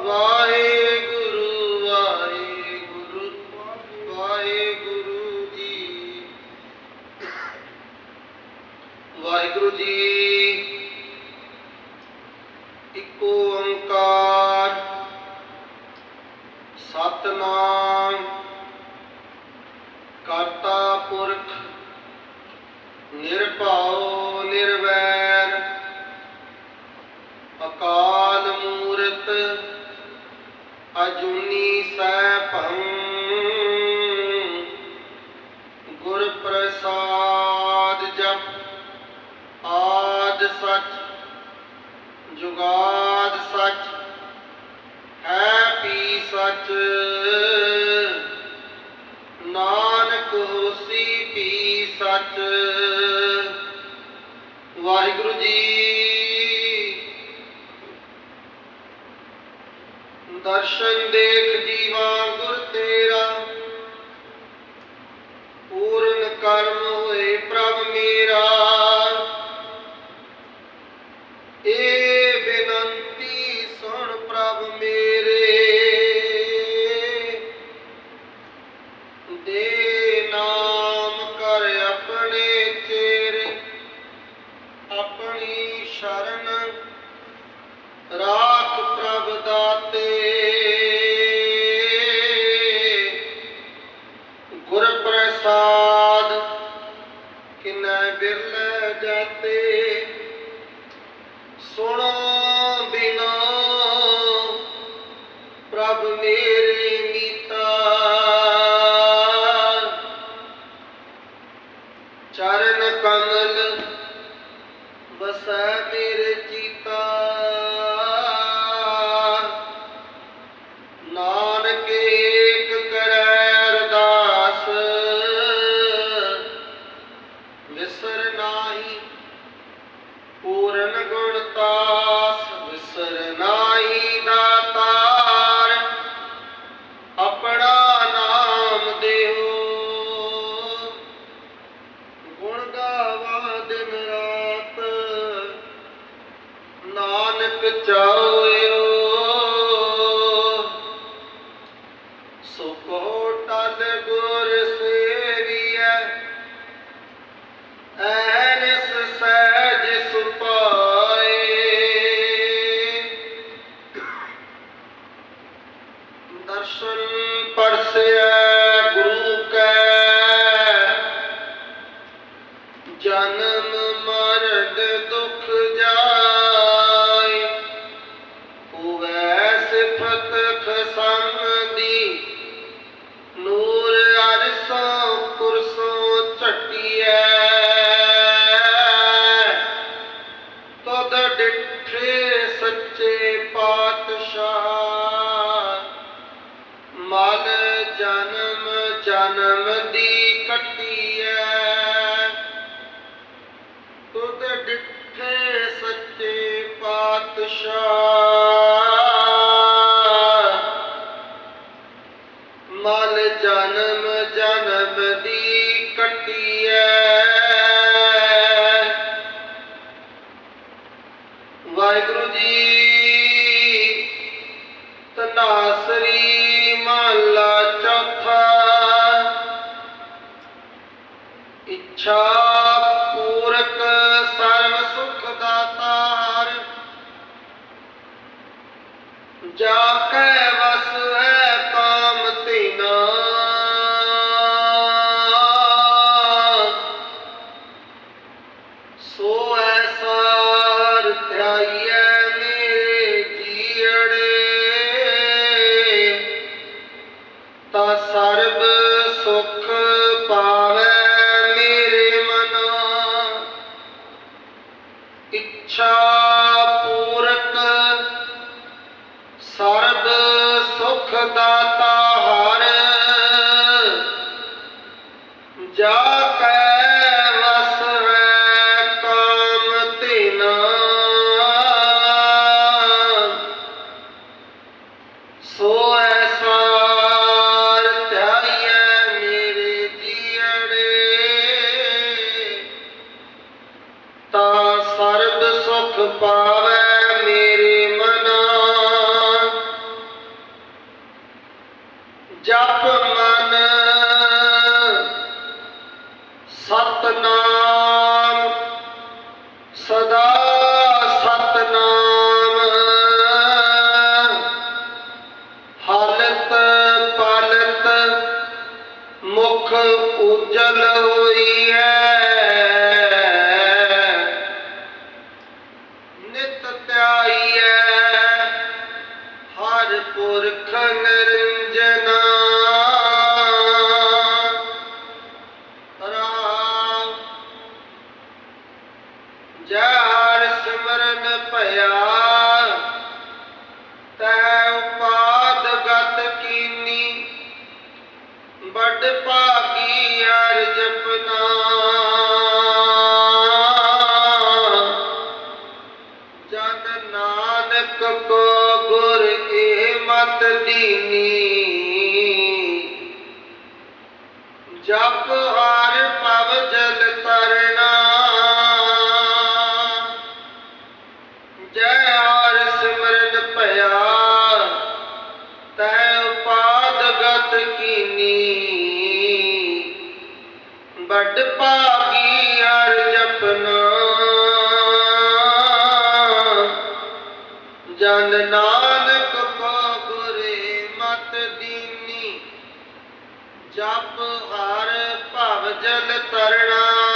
الله ਅਜੂਨੀ ਭੰ ਗੁਰ ਪ੍ਰਸਾਦ ਜਪ ਆਦ ਸਚ ਜੁਗਾਦ ਸਚ ਹੈ ਪੀ ਸਚ ਨਾਨਕ ਹੋਸੀ ਪੀ ਸਚ ਵਾਹਿਗੁਰੂ ਜੀ हर्षं देख जीवा ਸੁਣੋ ਬਿਨਾ ਪ੍ਰਭ ਮੇਰੇ ਚਰਨ ਕਮਲ ਵਸੈ ਮੇਰੇ ਸੋ ਟਲ ਗੁਰ ਸੇਵੀਐ ਐਨਸ ਸਹਿਜ ਸੁਪਾਏ ਦਰਸ਼ਨ ਪਰਸੇ ਬੈਠੇ ਸੱਚੇ ਪਾਤਸ਼ਾਹ ਮਨ ਜਨਮ ਜਨਮ ਦੀ ਕੱਟੀਐ ਤੁਧ ਡਿੱਠੇ ਸੱਚੇ ਪਾਤਸ਼ਾਹ ਸੁਖ ਦਾਤਾ ਹਰ ਵਸ ਹੈ ਤੀਨਾ ਸੋ ਐਸਾ ਮੇਰੇ ਜੀੜੇ ਤਾ ਸਰਬ ਸੁਖ ਸੁਖ ਦਾਤਾ ਹਰ ਜਾ ਕੈ ਵਸਵੇ ਕਾਮ ਤਿਨਾ ਸੋ ਐਸਾਰ ਧਿਆਈਐ ਮੇਰੇ ਜੀਵੜੇ ਤਾ ਸਰਬ ਸੁਖ ਪਾ ਸਤਨਾਮ ਸਦਾ ਸਤਨਾਮ ਹਾਲਤ ਪਾਲਤ ਮੁਖ ਉਜਲ ਹੋਈ ਹੈ ਨਿਤ ਧਿਆਈ ਹੈ ਹਰ ਪੁਰਖ ਨਿਰਮਲ ਜਨ ਨਾਨਕ ਕੋ ਗੁਰ ਇਹ ਮਤ ਦੀਨੀ ਜਪ ਹਰ ਪਵ ਜਲ ਤਰਨਾ ਜੈ ਹਰ ਸਿਮਰਨ ਤੈ ਕੀਨੀ ਬੜ ਪਾਗੀ ਹਰ ਜਪਨਾ ਜਨ ਨਾਨਕ ਕੋ ਗੁਰੇ ਮਤ ਦੀਨੀ ਜਪ ਹਰ ਭਵ ਜਲ ਤਰਣਾ